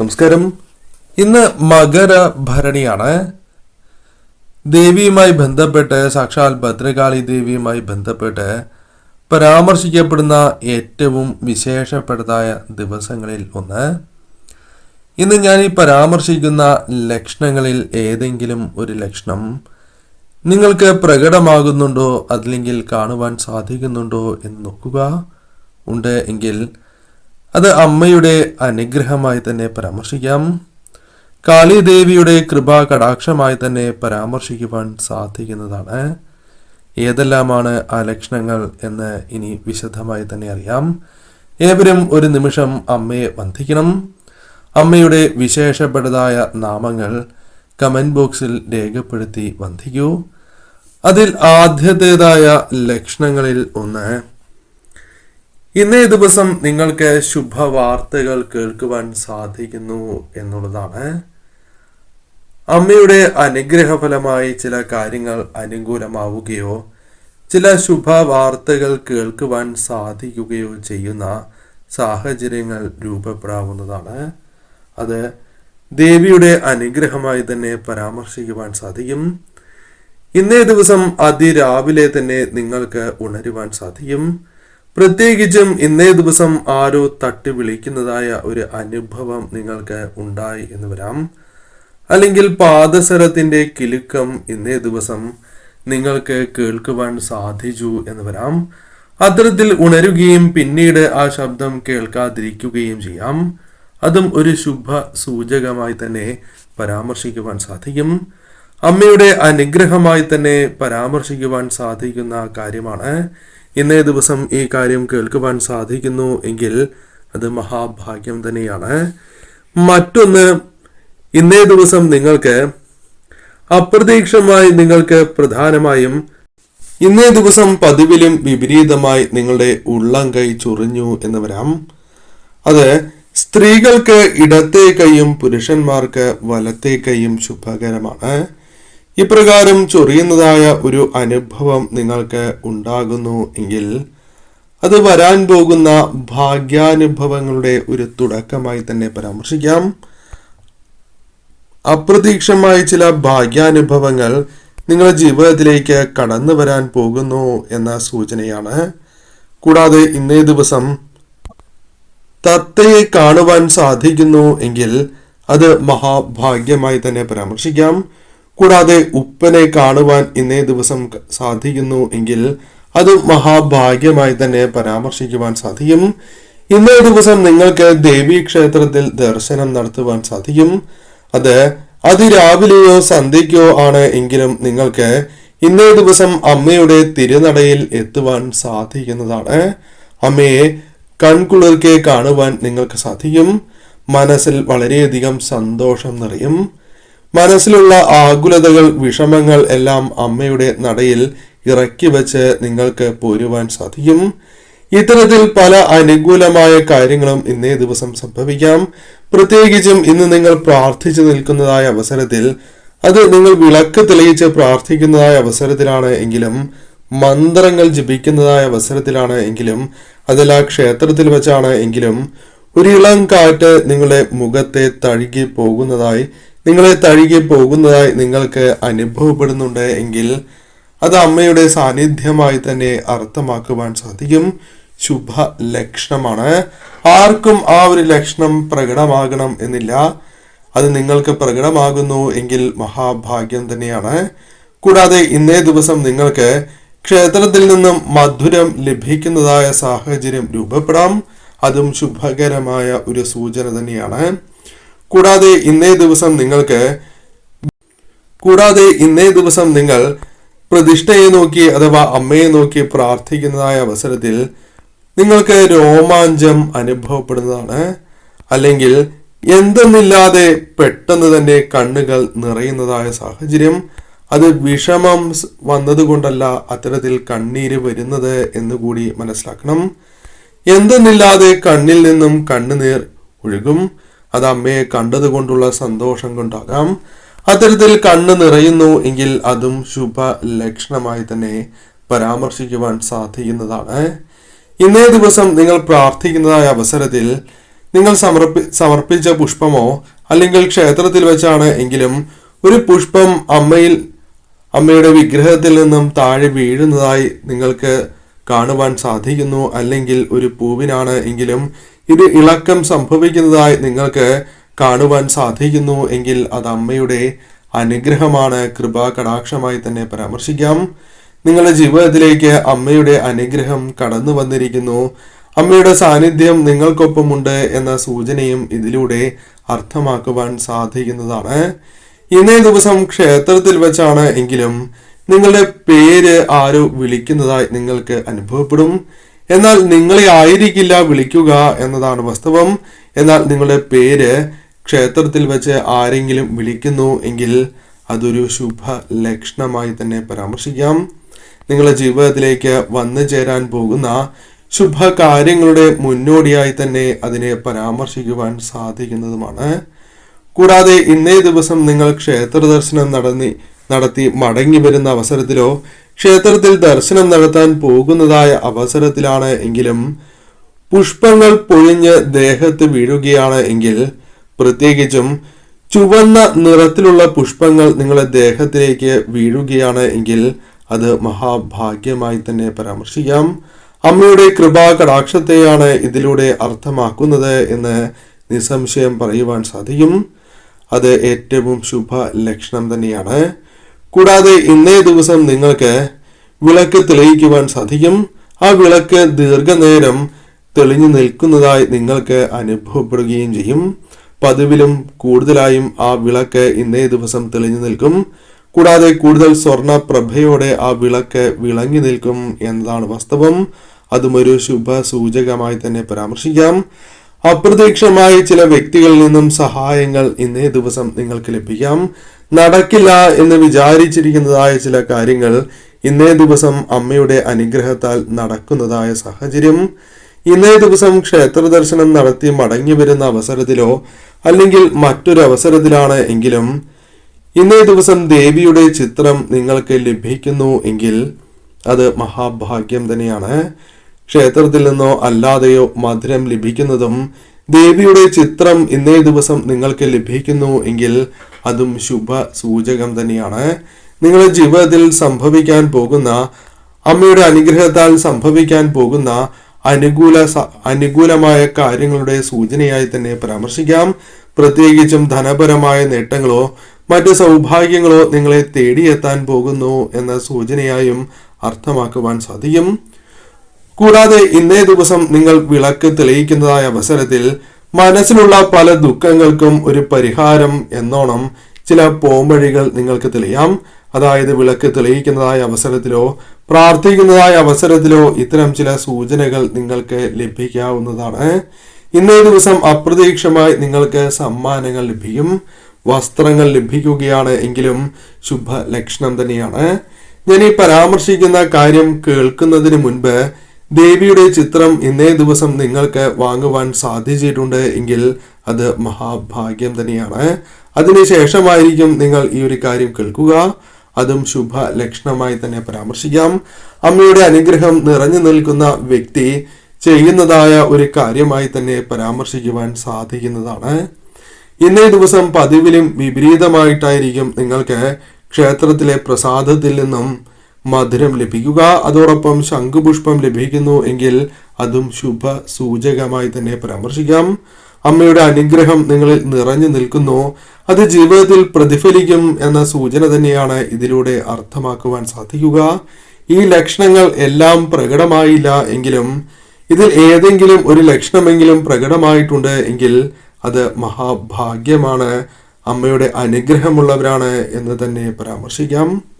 നമസ്കാരം. ഇന്ന് മകര ഭരണിയാണ് ദേവിയുമായി ബന്ധപ്പെട്ട് സാക്ഷാൽ ഭദ്രകാളി ദേവിയുമായി ബന്ധപ്പെട്ട് പരാമർശിക്കപ്പെടുന്ന ഏറ്റവും വിശേഷപ്പെട്ടതായ ദിവസങ്ങളിൽ ഒന്ന്. ഇന്ന് ഞാൻ ഈ പരാമർശിക്കുന്ന ലക്ഷണങ്ങളിൽ ഏതെങ്കിലും ഒരു ലക്ഷണം നിങ്ങൾക്ക് പ്രകടമാകുന്നുണ്ടോ? അല്ലെങ്കിൽ കാണുവാൻ സാധിക്കുന്നുണ്ടോ എന്ന് നോക്കുക. ഉണ്ട് എങ്കിൽ അത് അമ്മയുടെ അനുഗ്രഹമായി തന്നെ പരാമർശിക്കാം. കാളിദേവിയുടെ കൃപാ കടാക്ഷമായി തന്നെ പരാമർശിക്കുവാൻ സാധിക്കുന്നതാണ്. ഏതെല്ലാമാണ് ആ ലക്ഷണങ്ങൾ എന്ന് ഇനി വിശദമായി തന്നെ അറിയാം. ഏവരും ഒരു നിമിഷം അമ്മയെ വന്ദിക്കണം. അമ്മയുടെ വിശേഷപ്പെട്ടതായ നാമങ്ങൾ കമന്റ് ബോക്സിൽ രേഖപ്പെടുത്തി വന്ദിക്കൂ. അതിൽ ആദ്യത്തേതായ ലക്ഷണങ്ങളിൽ ഒന്ന് ഇന്നേ ദിവസം നിങ്ങൾക്ക് ശുഭവാർത്തകൾ കേൾക്കുവാൻ സാധിക്കുന്നു എന്നുള്ളതാണ്. അമ്മയുടെ അനുഗ്രഹഫലമായി ചില കാര്യങ്ങൾ അനുകൂലമാവുകയോ ചില ശുഭവാർത്തകൾ കേൾക്കുവാൻ സാധിക്കുകയോ ചെയ്യുന്ന സാഹചര്യങ്ങൾ രൂപപ്പെടാവുന്നതാണ്. അത് ദേവിയുടെ അനുഗ്രഹമായി തന്നെ പരാമർശിക്കുവാൻ സാധിക്കും. ഇന്നേ ദിവസം അതിരാവിലെ തന്നെ നിങ്ങൾക്ക് ഉണരുവാൻ സാധിക്കും. പ്രത്യേകിച്ചും ഇന്നേ ദിവസം ആരോ തട്ടി വിളിക്കുന്നതായ ഒരു അനുഭവം നിങ്ങൾക്ക് ഉണ്ടായി എന്ന് വരാം. അല്ലെങ്കിൽ പാദസരത്തിന്റെ കിലുക്കം ഇന്നേ ദിവസം നിങ്ങൾക്ക് കേൾക്കുവാൻ സാധിച്ചു എന്ന് വരാം. അത്തരത്തിൽ ഉണരുകയും പിന്നീട് ആ ശബ്ദം കേൾക്കാതിരിക്കുകയും ചെയ്യാം. അതും ഒരു ശുഭ സൂചകമായി തന്നെ പരാമർശിക്കുവാൻ സാധിക്കും. അമ്മയുടെ അനുഗ്രഹമായി തന്നെ പരാമർശിക്കുവാൻ സാധിക്കുന്ന കാര്യമാണ് ഇന്നേ ദിവസം ഈ കാര്യം കേൾക്കുവാൻ സാധിക്കുന്നു എങ്കിൽ അത് മഹാഭാഗ്യം തന്നെയാണ്. മറ്റൊന്ന് ഇന്നേ ദിവസം നിങ്ങൾക്ക് അപ്രതീക്ഷമായി നിങ്ങൾക്ക് പ്രധാനമായും ഇന്നേ ദിവസം പതിവിലും വിപരീതമായി നിങ്ങളുടെ ഉള്ളം കൈ ചൊറിഞ്ഞു എന്ന് വരാം. അത് സ്ത്രീകൾക്ക് ഇടത്തെ കൈയും പുരുഷന്മാർക്ക് വലത്തെ കൈയും ശുഭകരമാണ്. ഇപ്രകാരം ചൊറിയുന്നതായ ഒരു അനുഭവം നിങ്ങൾക്ക് ഉണ്ടാകുന്നു എങ്കിൽ അത് വരാൻ പോകുന്ന ഭാഗ്യാനുഭവങ്ങളുടെ ഒരു തുടക്കമായി തന്നെ പരാമർശിക്കാം. അപ്രതീക്ഷമായ ചില ഭാഗ്യാനുഭവങ്ങൾ നിങ്ങളുടെ ജീവിതത്തിലേക്ക് കടന്നു വരാൻ പോകുന്നു എന്ന സൂചനയാണ്. കൂടാതെ ഇന്നേ ദിവസം തത്തയെ കാണുവാൻ സാധിക്കുന്നു എങ്കിൽ അത് മഹാഭാഗ്യമായി തന്നെ പരാമർശിക്കാം. കൂടാതെ ഉപ്പനെ കാണുവാൻ ഇന്നേ ദിവസം സാധിക്കുന്നു എങ്കിൽ അത് മഹാഭാഗ്യമായി തന്നെ പരാമർശിക്കുവാൻ സാധിക്കും. ഇന്നേ ദിവസം നിങ്ങൾക്ക് ദേവീ ക്ഷേത്രത്തിൽ ദർശനം നടത്തുവാൻ സാധിക്കും. അത് അതിരാവിലെയോ സന്ധ്യയ്ക്കോ ആണ് എങ്കിലും നിങ്ങൾക്ക് ഇന്നേ ദിവസം അമ്മയുടെ തിരുനടയിൽ എത്തുവാൻ സാധിക്കുന്നതാണ്. അമ്മയെ കൺകുളിർക്കെ കാണുവാൻ നിങ്ങൾക്ക് സാധിക്കും. മനസ്സിൽ വളരെയധികം സന്തോഷം നിറയും. മനസ്സിലുള്ള ആകുലതകൾ വിഷമങ്ങൾ എല്ലാം അമ്മയുടെ നടയിൽ ഇറക്കി വെച്ച് നിങ്ങൾക്ക് പോരുവാൻ സാധിക്കും. ഇത്തരത്തിൽ പല അനുകൂലമായ കാര്യങ്ങളും ഇന്നേ ദിവസം സംഭവിക്കാം. പ്രത്യേകിച്ചും ഇന്ന് നിങ്ങൾ പ്രാർത്ഥിച്ചു നിൽക്കുന്നതായ അവസരത്തിൽ അത് നിങ്ങൾ വിളക്ക് തെളിയിച്ച് പ്രാർത്ഥിക്കുന്നതായ അവസരത്തിലാണ് എങ്കിലും മന്ത്രങ്ങൾ ജപിക്കുന്നതായ അവസരത്തിലാണ് എങ്കിലും അതല്ല ക്ഷേത്രത്തിൽ വെച്ചാണ് എങ്കിലും ഒരു ഇളം കാറ്റ് നിങ്ങളുടെ മുഖത്തെ തഴുകി പോകുന്നതായി നിങ്ങളെ തഴുകി പോകുന്നതായി നിങ്ങൾക്ക് അനുഭവപ്പെടുന്നുണ്ട് എങ്കിൽ അത് അമ്മയുടെ സാന്നിധ്യമായി തന്നെ അർത്ഥമാക്കുവാൻ സാധിക്കും. ശുഭ ലക്ഷണമാണ് ആർക്കും ആ ഒരു ലക്ഷണം പ്രകടമാകണം എന്നില്ല. അത് നിങ്ങൾക്ക് പ്രകടമാകുന്നു എങ്കിൽ മഹാഭാഗ്യം തന്നെയാണ്. കൂടാതെ ഇന്നേ ദിവസം നിങ്ങൾക്ക് ക്ഷേത്രത്തിൽ നിന്നും മധുരം ലഭിക്കുന്നതായ സാഹചര്യം രൂപപ്പെടാം. അതും ശുഭകരമായ ഒരു സൂചന തന്നെയാണ്. കൂടാതെ ഇന്നേ ദിവസം നിങ്ങൾക്ക് കൂടാതെ ഇന്നേ ദിവസം നിങ്ങൾ പ്രതിഷ്ഠയെ നോക്കി അഥവാ അമ്മയെ നോക്കി പ്രാർത്ഥിക്കുന്നതായ അവസരത്തിൽ നിങ്ങൾക്ക് രോമാഞ്ചം അനുഭവപ്പെടുന്നതാണ്. അല്ലെങ്കിൽ എന്തെന്നില്ലാതെ പെട്ടെന്ന് തന്നെ കണ്ണുകൾ നിറയുന്നതായ സാഹചര്യം. അത് വിഷമം വന്നതുകൊണ്ടല്ല അത്തരത്തിൽ കണ്ണീര് വരുന്നത് എന്ന് കൂടി മനസ്സിലാക്കണം. എന്തെന്നില്ലാതെ കണ്ണിൽ നിന്നും കണ്ണുനീർ ഒഴുകും. അത് അമ്മയെ കണ്ടത് കൊണ്ടുള്ള സന്തോഷം കൊണ്ടാകാം. അത്തരത്തിൽ കണ്ണ് നിറയുന്നു എങ്കിൽ അതും ശുഭ ലക്ഷണമായി തന്നെ പരാമർശിക്കുവാൻ സാധിക്കുന്നതാണ്. ഇന്നേ ദിവസം നിങ്ങൾ പ്രാർത്ഥിക്കുന്നതായ അവസരത്തിൽ നിങ്ങൾ സമർപ്പി സമർപ്പിച്ച പുഷ്പമോ അല്ലെങ്കിൽ ക്ഷേത്രത്തിൽ വെച്ചാണ് എങ്കിലും ഒരു പുഷ്പം അമ്മയിൽ അമ്മയുടെ വിഗ്രഹത്തിൽ നിന്നും താഴെ വീഴുന്നതായി നിങ്ങൾക്ക് കാണുവാൻ സാധിക്കുന്നു. അല്ലെങ്കിൽ ഒരു പൂവിനാണ് എങ്കിലും ഇത് ഇളക്കം സംഭവിക്കുന്നതായി നിങ്ങൾക്ക് കാണുവാൻ സാധിക്കുന്നു എങ്കിൽ അത് അമ്മയുടെ അനുഗ്രഹമാണ്. കൃപാ കടാക്ഷമായി തന്നെ പരാമർശിക്കാം. നിങ്ങളുടെ ജീവിതത്തിലേക്ക് അമ്മയുടെ അനുഗ്രഹം കടന്നു വന്നിരിക്കുന്നു. അമ്മയുടെ സാന്നിധ്യം നിങ്ങൾക്കൊപ്പമുണ്ട് എന്ന സൂചനയും ഇതിലൂടെ അർത്ഥമാക്കുവാൻ സാധിക്കുന്നതാണ്. ഇന്നേ ദിവസം ക്ഷേത്രത്തിൽ വെച്ചാണ് എങ്കിലും നിങ്ങളുടെ പേര് ആരോ വിളിക്കുന്നതായി നിങ്ങൾക്ക് അനുഭവപ്പെടും. എന്നാൽ നിങ്ങളെ ആയിരിക്കില്ല വിളിക്കുക എന്നതാണ് വാസ്തവം. എന്നാൽ നിങ്ങളുടെ പേര് ക്ഷേത്രത്തിൽ വെച്ച് ആരെങ്കിലും വിളിക്കുന്നു എങ്കിൽ അതൊരു ശുഭ ലക്ഷണമായി തന്നെ പരാമർശിക്കാം. നിങ്ങളുടെ ജീവിതത്തിലേക്ക് വന്നു ചേരാൻ പോകുന്ന ശുഭകാര്യങ്ങളുടെ മുന്നോടിയായി തന്നെ അതിനെ പരാമർശിക്കുവാൻ സാധിക്കുന്നതുമാണ്. കൂടാതെ ഇന്നേ ദിവസം നിങ്ങൾ ക്ഷേത്ര ദർശനം നടന്നി നടത്തി മടങ്ങി വരുന്ന അവസരത്തിലോ ക്ഷേത്രത്തിൽ ദർശനം നടത്താൻ പോകുന്നതായ അവസരത്തിലാണ് എങ്കിലും പുഷ്പങ്ങൾ പൊഴിഞ്ഞ് ദേഹത്ത് വീഴുകയാണ് എങ്കിൽ പ്രത്യേകിച്ചും ചുവന്ന നിറത്തിലുള്ള പുഷ്പങ്ങൾ നിങ്ങളുടെ ദേഹത്തിലേക്ക് വീഴുകയാണ് എങ്കിൽ അത് മഹാഭാഗ്യമായി തന്നെ പരാമർശിക്കാം. അമ്മയുടെ കൃപാ കടാക്ഷത്തെയാണ് ഇതിലൂടെ അർത്ഥമാക്കുന്നത് എന്ന് നിസ്സംശയം പറയുവാൻ സാധിക്കും. അത് ഏറ്റവും ശുഭ ലക്ഷണം തന്നെയാണ്. കൂടാതെ ഇന്നേ ദിവസം നിങ്ങൾക്ക് വിളക്ക് തെളിയിക്കുവാൻ സാധിക്കും. ആ വിളക്ക് ദീർഘനേരം തെളിഞ്ഞു നിൽക്കുന്നതായി നിങ്ങൾക്ക് അനുഭവപ്പെടുകയും ചെയ്യും. പതിവിലും കൂടുതലായും ആ വിളക്ക് ഇന്നേ ദിവസം തെളിഞ്ഞു നിൽക്കും. കൂടാതെ കൂടുതൽ സ്വർണ പ്രഭയോടെ ആ വിളക്ക് വിളങ്ങി നിൽക്കും എന്നതാണ് വാസ്തവം. അതും ഒരു ശുഭ സൂചകമായി തന്നെ പരാമർശിക്കാം. അപ്രതീക്ഷമായി ചില വ്യക്തികളിൽ നിന്നും സഹായങ്ങൾ ഇന്നേ ദിവസം നിങ്ങൾക്ക് ലഭിക്കാം. നടക്കില്ല എന്ന് വിചാരിച്ചിരിക്കുന്നതായ ചില കാര്യങ്ങൾ ഇന്നേ ദിവസം അമ്മയുടെ അനുഗ്രഹത്താൽ നടക്കുന്നതായ സാഹചര്യം. ഇന്നേ ദിവസം ക്ഷേത്ര ദർശനം നടത്തി മടങ്ങി വരുന്ന അവസരത്തിലോ അല്ലെങ്കിൽ മറ്റൊരു അവസരത്തിലാണ് എങ്കിലും ഇന്നേ ദിവസം ദേവിയുടെ ചിത്രം നിങ്ങൾക്ക് ലഭിക്കുന്നു എങ്കിൽ അത് മഹാഭാഗ്യം തന്നെയാണ്. ക്ഷേത്രത്തിൽ നിന്നോ അല്ലാതെയോ മധുരം ലഭിക്കുന്നതും ദേവിയുടെ ചിത്രം ഇന്നേ ദിവസം നിങ്ങൾക്ക് ലഭിക്കുന്നു എങ്കിൽ അതും ശുഭ സൂചകം തന്നെയാണ്. നിങ്ങളുടെ ജീവിതത്തിൽ സംഭവിക്കാൻ പോകുന്ന അമ്മയുടെ അനുഗ്രഹത്താൽ സംഭവിക്കാൻ പോകുന്ന അനുകൂല അനുകൂലമായ കാര്യങ്ങളുടെ സൂചനയായി തന്നെ പരാമർശിക്കാം. പ്രത്യേകിച്ചും ധനപരമായ നേട്ടങ്ങളോ മറ്റ് സൗഭാഗ്യങ്ങളോ നിങ്ങളെ തേടിയെത്താൻ പോകുന്നു എന്ന സൂചനയായും അർത്ഥമാക്കുവാൻ സാധിക്കും. കൂടാതെ ഇന്നേ ദിവസം നിങ്ങൾ വിളക്ക് തെളിയിക്കുന്നതായ അവസരത്തിൽ മനസ്സിലുള്ള പല ദുഃഖങ്ങൾക്കും ഒരു പരിഹാരം എന്നോണം ചില പോംവഴികൾ നിങ്ങൾക്ക് തെളിയാം. അതായത് വിളക്ക് തെളിയിക്കുന്നതായ അവസരത്തിലോ പ്രാർത്ഥിക്കുന്നതായ അവസരത്തിലോ ഇത്തരം ചില സൂചനകൾ നിങ്ങൾക്ക് ലഭിക്കാവുന്നതാണ്. ഇന്നേ ദിവസം അപ്രതീക്ഷമായി നിങ്ങൾക്ക് സമ്മാനങ്ങൾ ലഭിക്കും. വസ്ത്രങ്ങൾ ലഭിക്കുകയാണ് എങ്കിലും ശുഭ ലക്ഷണം തന്നെയാണ്. ഞാൻ ഈ പരാമർശിക്കുന്ന കാര്യം കേൾക്കുന്നതിന് മുൻപ് ദേവിയുടെ ചിത്രം ഇന്നേ ദിവസം നിങ്ങൾക്ക് വാങ്ങുവാൻ സാധിച്ചിട്ടുണ്ട് എങ്കിൽ അത് മഹാഭാഗ്യം തന്നെയാണ്. അതിനുശേഷമായിരിക്കും നിങ്ങൾ ഈ ഒരു കാര്യം കേൾക്കുക. അതും ശുഭ ലക്ഷണമായി തന്നെ പരാമർശിക്കാം. അമ്മയുടെ അനുഗ്രഹം നിറഞ്ഞു നിൽക്കുന്ന വ്യക്തി ചെയ്യുന്നതായ ഒരു കാര്യമായി തന്നെ പരാമർശിക്കുവാൻ സാധിക്കുന്നതാണ്. ഇന്നേ ദിവസം പതിവിലും വിപരീതമായിട്ടായിരിക്കും നിങ്ങൾക്ക് ക്ഷേത്രത്തിലെ പ്രസാദത്തിൽ നിന്നും മധുരം ലഭിക്കുക. അതോടൊപ്പം ശംഖുപുഷ്പം ലഭിക്കുന്നു എങ്കിൽ അതും ശുഭ സൂചകമായി തന്നെ പരാമർശിക്കാം. അമ്മയുടെ അനുഗ്രഹം നിങ്ങളിൽ നിറഞ്ഞു നിൽക്കുന്നു. അത് ജീവിതത്തിൽ പ്രതിഫലിക്കും എന്ന സൂചന തന്നെയാണ് ഇതിലൂടെ അർത്ഥമാക്കുവാൻ സാധിക്കുക. ഈ ലക്ഷണങ്ങൾ എല്ലാം പ്രകടമായില്ല എങ്കിലും ഇതിൽ ഏതെങ്കിലും ഒരു ലക്ഷണമെങ്കിലും പ്രകടമായിട്ടുണ്ട് എങ്കിൽ അത് മഹാഭാഗ്യമാണ്. അമ്മയുടെ അനുഗ്രഹമുള്ളവരാണ് എന്ന് തന്നെ പരാമർശിക്കാം.